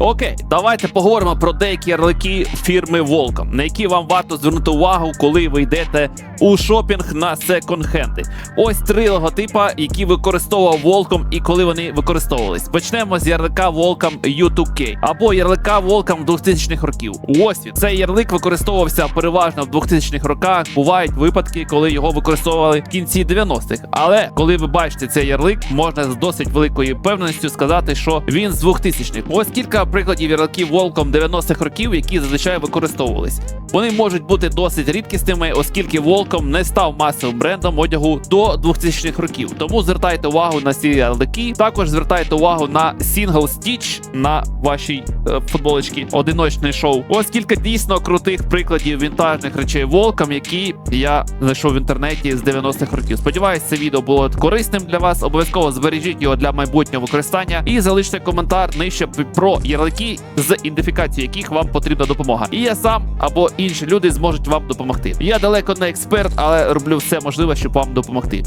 Окей, давайте поговоримо про деякі ярлики фірми Волком, на які вам варто звернути увагу, коли ви йдете у шопінг на секонд-хенди. Ось три логотипа, які використовував Волком і коли вони використовувались. Почнемо з ярлика Волком U2K або ярлика Волком 2000-х років. Ось він. Цей ярлик використовувався переважно в 2000-х роках. Бувають випадки, коли його використовували в кінці 90-х. Але коли ви бачите цей ярлик, можна з досить великою певністю сказати, що він з 2000-х. Ось кілька прикладів ярликів Волком 90-х років, які зазвичай використовувались. Вони можуть бути досить рідкісними, оскільки Волком не став масовим брендом одягу до 2000-х років. Тому звертайте увагу на ці ярлики. Також звертайте увагу на Single Stitch на вашій е, футболочці одиночне шоу. Ось кілька дійсно крутих прикладів вінтажних речей Волком, які я знайшов в інтернеті з 90-х років. Сподіваюсь, це відео було корисним для вас. Обов'язково збережіть його для майбутнього використання і залиште коментар нижче про ярлики, з ідентифікацією яких вам потрібна допомога. І я сам або інші люди зможуть вам допомогти. Я далеко не експерт, але роблю все можливе, щоб вам допомогти.